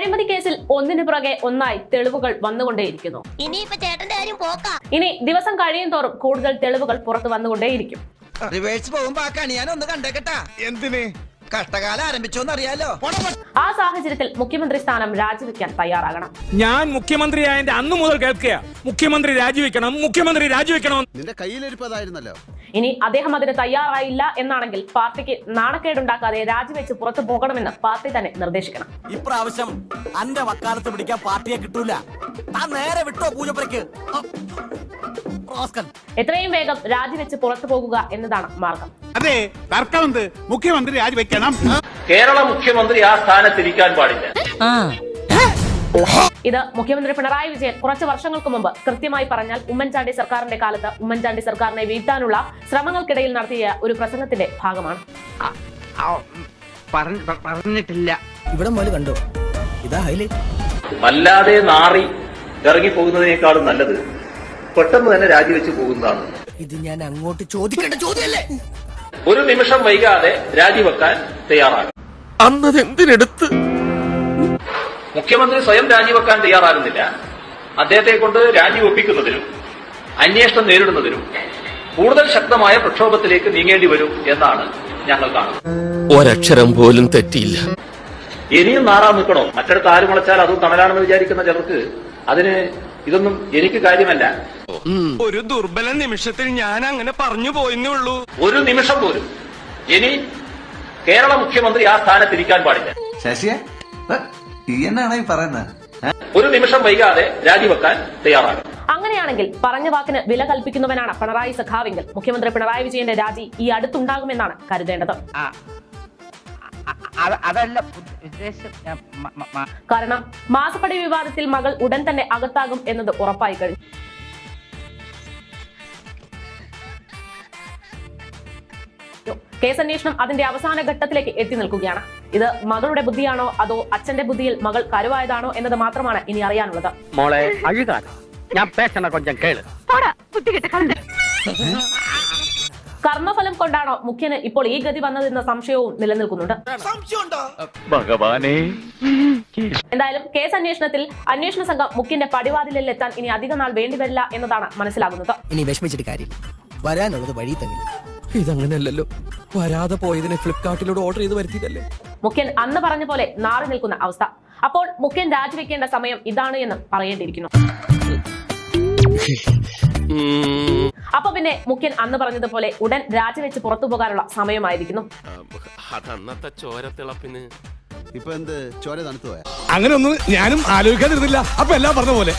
അഴിമതി കേസിൽ ഒന്നിനു പുറകെ ഒന്നായി തെളിവുകൾ വന്നുകൊണ്ടേയിരിക്കുന്നു. ഇനിയിപ്പൊ ചേട്ടന്റെ കാര്യം പോക്കാ. ഇനി ദിവസം കഴിയും തോറും കൂടുതൽ തെളിവുകൾ പുറത്തു വന്നുകൊണ്ടേയിരിക്കും. റിവേഴ്സ് പോകുമ്പോ ഞാൻ ഒന്ന് കണ്ടേക്കട്ടാ. എന്തിന്? കഷ്ടകാലം ആരംഭിച്ചോന്ന് അറിയാലോ ആ സാഹചര്യത്തിൽ മുഖ്യമന്ത്രി സ്ഥാനം രാജിവെക്കാൻ തയ്യാറാകണം. ഞാൻ മുഖ്യമന്ത്രിയായ അന്ന് മുതൽ കേൾക്കുക മുഖ്യമന്ത്രി രാജിവെക്കണം മുഖ്യമന്ത്രി രാജിവെക്കണം. നിന്റെ കയ്യിലിരിപ്പതായിരുന്നല്ലോ. ഇനി അദ്ദേഹം അതിന് തയ്യാറായില്ല എന്നാണെങ്കിൽ പാർട്ടിക്ക് നാണക്കേടുണ്ടാക്കാതെ രാജിവെച്ച് പുറത്തു പോകണമെന്ന് പാർട്ടി തന്നെ നിർദ്ദേശിക്കണം. ഇപ്രാവശ്യം അന്റെ വക്കാലത്ത് പിടിക്കാൻ പാർട്ടിയെ കിട്ടൂല. താൻ നേരെ വിട്ടോ പൂജപ്പുരയ്ക്ക്. റോസ്കൻ എത്രയും വേഗം രാജിവെച്ച് പുറത്തു പോകുക എന്നതാണ് മാർഗം. അതെ തർക്കമെന്ത് മുഖ്യമന്ത്രി രാജിവെക്കണം. കേരള മുഖ്യമന്ത്രി ആ സ്ഥാനത്തിരിക്കാൻ പാടില്ല. ഇത് മുഖ്യമന്ത്രി പിണറായി വിജയൻ കുറച്ച് വർഷങ്ങൾക്ക് മുമ്പ് കൃത്യമായി പറഞ്ഞാൽ ഉമ്മൻചാണ്ടി സർക്കാരിന്റെ കാലത്ത് ഉമ്മൻചാണ്ടി സർക്കാരിനെ വീഴ്ത്താനുള്ള ശ്രമങ്ങൾക്കിടയിൽ നടത്തിയ ഒരു പ്രസംഗത്തിന്റെ ഭാഗമാണ്. പറഞ്ഞിട്ടില്ല. ഇവിടെ മോൽ കണ്ടോ? ഇതാ ഹൈലൈറ്റ് വല്ലാതെ നാറി ഇറങ്ങി പോകുന്നതിനേക്കാളും നല്ലത് പെട്ടെന്ന് തന്നെ രാജിവെച്ച് പോകുന്നതാണ്. ഇത് ഞാൻ അങ്ങോട്ട് ചോദിക്കേണ്ട ചോദ്യമല്ലേ? ഒരു നിമിഷം വൈകാതെ രാജിവെക്കാൻ തയ്യാറാകും അന്നതെന്തിനെടുത്ത് മുഖ്യമന്ത്രി സ്വയം രാജിവെക്കാൻ തയ്യാറാകുന്നില്ല. അദ്ദേഹത്തെ കൊണ്ട് രാജിവെപ്പിക്കുന്നതിനും അന്വേഷണം നേരിടുന്നതിനും കൂടുതൽ ശക്തമായ പ്രക്ഷോഭത്തിലേക്ക് നീങ്ങേണ്ടി വരും എന്നാണ് ഞങ്ങൾ കാണുന്നത്. ഒരക്ഷരം പോലും തെറ്റിയില്ല. ഇനിയും നാറാൻ നിൽക്കണോ? മറ്റിടത്ത് ആര് മുളച്ചാൽ അതും തണലാണെന്ന് വിചാരിക്കുന്ന ചിലർക്ക് അതിന് ഇതൊന്നും എനിക്ക് കാര്യമല്ല. ഒരു ദുർബല നിമിഷത്തിൽ ഞാൻ അങ്ങനെ പറഞ്ഞു പോയെന്നേ ഉള്ളൂ. ഒരു നിമിഷം പോലും ഇനി കേരള മുഖ്യമന്ത്രി ആ സ്ഥാനത്തിരിക്കാൻ പാടില്ല. ശശിയെ? എന്നാണ് ഈ പറയുന്നത്? ഒരു നിമിഷം വൈകാതെ രാജിവെക്കാൻ തയ്യാറാണ്. അങ്ങനെയാണെങ്കിൽ പറഞ്ഞ വാക്കിന് വില കൽപ്പിക്കുന്നവനാണ് പിണറായി സഖാവെങ്കിൽ. മുഖ്യമന്ത്രി പിണറായി വിജയന്റെ രാജി ഈ അടുത്തുണ്ടാകുമെന്നാണ് കരുതേണ്ടത്. അതല്ല കാരണം മാസപ്പടി വിവാദത്തിൽ മകൾ ഉടൻ തന്നെ അകത്താകും എന്നത് ഉറപ്പായി കഴിഞ്ഞു. കേസന്വേഷണം അതിന്റെ അവസാന ഘട്ടത്തിലേക്ക് എത്തി നിൽക്കുകയാണ്. ഇത് മകളുടെ ബുദ്ധിയാണോ അതോ അച്ഛന്റെ ബുദ്ധിയിൽ മകൾ കരുവായതാണോ എന്നത് മാത്രമാണ് ഇനി അറിയാനുള്ളത്. മോളെ ഞാൻ പേശണ കൊഞ്ചം കേൾ. കർമ്മഫലം കൊണ്ടാണോ മുഖ്യന് ഇപ്പോൾ ഈ ഗതി വന്നതെന്ന സംശയവും നിലനിൽക്കുന്നുണ്ട്. ഭഗവാനേ. എന്തായാലും കേസ് അന്വേഷണത്തിൽ അന്വേഷണ സംഘം മുഖ്യന്റെ പടിവാതിലിൽ എത്താൻ ഇനി അധിക നാൾ വേണ്ടിവരില്ല എന്നതാണ് മനസ്സിലാകുന്നത്. ഇനി വിഷമിച്ചിട്ട് കാര്യം വരാനുള്ളത് വഴി തന്നെ ഇതങ്ങനെയല്ലല്ലോ. വരാതെ പോയതിനെ ഫ്ലിപ്കാർട്ടിലൂടെ ഓർഡർ ചെയ്ത് വരുത്തിയതല്ലേ? മുഖ്യൻ അന്ന് പറഞ്ഞ പോലെ നാറി നിൽക്കുന്ന അവസ്ഥ. അപ്പോൾ മുഖ്യൻ രാജിവെക്കേണ്ട സമയം ഇതാണ് എന്ന് പറയേണ്ടിയിരിക്കുന്നു. അപ്പൊ പിന്നെ മുഖ്യൻ അന്ന് പറഞ്ഞതുപോലെ ഉടൻ രാജിവെച്ച് പുറത്തു പോകാനുള്ള സമയമായിരിക്കുന്നു. അതന്നത്തെ ചോരത്തിളപ്പിന് ഇപ്പൊ എന്ത് ചോര തണുത്തു അങ്ങനെ ഒന്നും ഞാനും ആലോചിക്കാതിരുന്നില്ല. അപ്പൊ എല്ലാം പറഞ്ഞ പോലെ